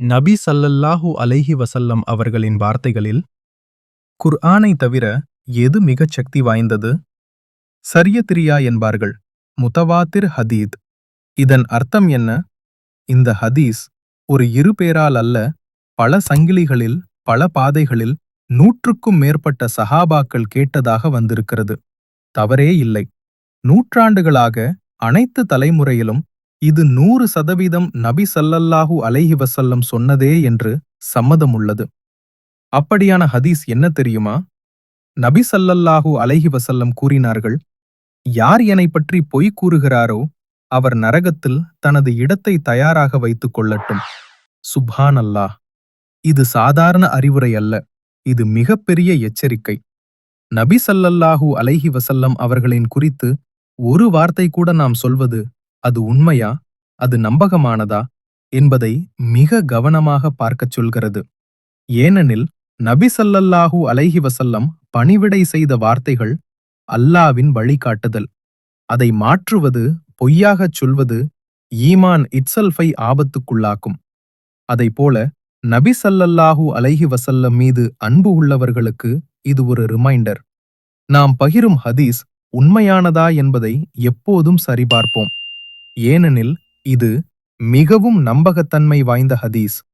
நபி சல்லல்லாஹூ அலைஹி வசல்லம் அவர்களின் வார்த்தைகளில் குர்ஆனை தவிர எது மிகச் சக்தி வாய்ந்தது? சரியத்திரியா என்பார்கள். முத்தவாத்திர் ஹதீத். இதன் அர்த்தம் என்ன? இந்த ஹதீஸ் ஒரு இரு பேரால் அல்ல பல சங்கிலிகளில் பல பாதைகளில் நூற்றுக்கும் மேற்பட்ட சஹாபாக்கள் கேட்டதாக வந்திருக்கிறது. தவறே இல்லை. நூற்றாண்டுகளாக அனைத்து தலைமுறையிலும் இது நூறு சதவீதம் நபி சல்லல்லாஹு அலைஹி வசல்லம் சொன்னதே என்று சம்மதம் உள்ளது அப்படியான ஹதீஸ் என்ன தெரியுமா? நபி சல்லல்லாஹு அலைஹி வசல்லம் கூறினார்கள் யார் என்னைப் பற்றி பொய் கூறுகிறாரோ அவர் நரகத்தில் தனது இடத்தை தயாராக வைத்துக் கொள்ளட்டும். சுப்ஹான் அல்லாஹ் இது சாதாரண அறிவுரை அல்ல இது மிகப்பெரிய எச்சரிக்கை. நபி சல்லல்லாஹு அலைஹி வசல்லம் அவர்களின் குறித்து ஒரு வார்த்தை கூட நாம் சொல்வது அது உண்மையா? அது நம்பகமானதா? என்பதை மிக கவனமாக பார்க்கச் சொல்கிறது. ஏனெனில் நபி ஸல்லல்லாஹு அலைஹி வசல்லம் பணிவிடை செய்த வார்த்தைகள் அல்லாவின் வழிகாட்டுதல். அதை மாற்றுவது பொய்யாகச் சொல்வது ஈமான் இட்சல்ஃபை ஆபத்துக்குள்ளாக்கும். அதைப்போல நபி ஸல்லல்லாஹு அலைஹி வசல்லம் மீது அன்பு உள்ளவர்களுக்கு இது ஒரு ரிமைண்டர். நாம் பகிரும் ஹதீஸ் உண்மையானதா என்பதை எப்போதும் சரிபார்ப்போம். ஏனெனில் இது மிகவும் நம்பகத்தன்மை வாய்ந்த ஹதீஸ்.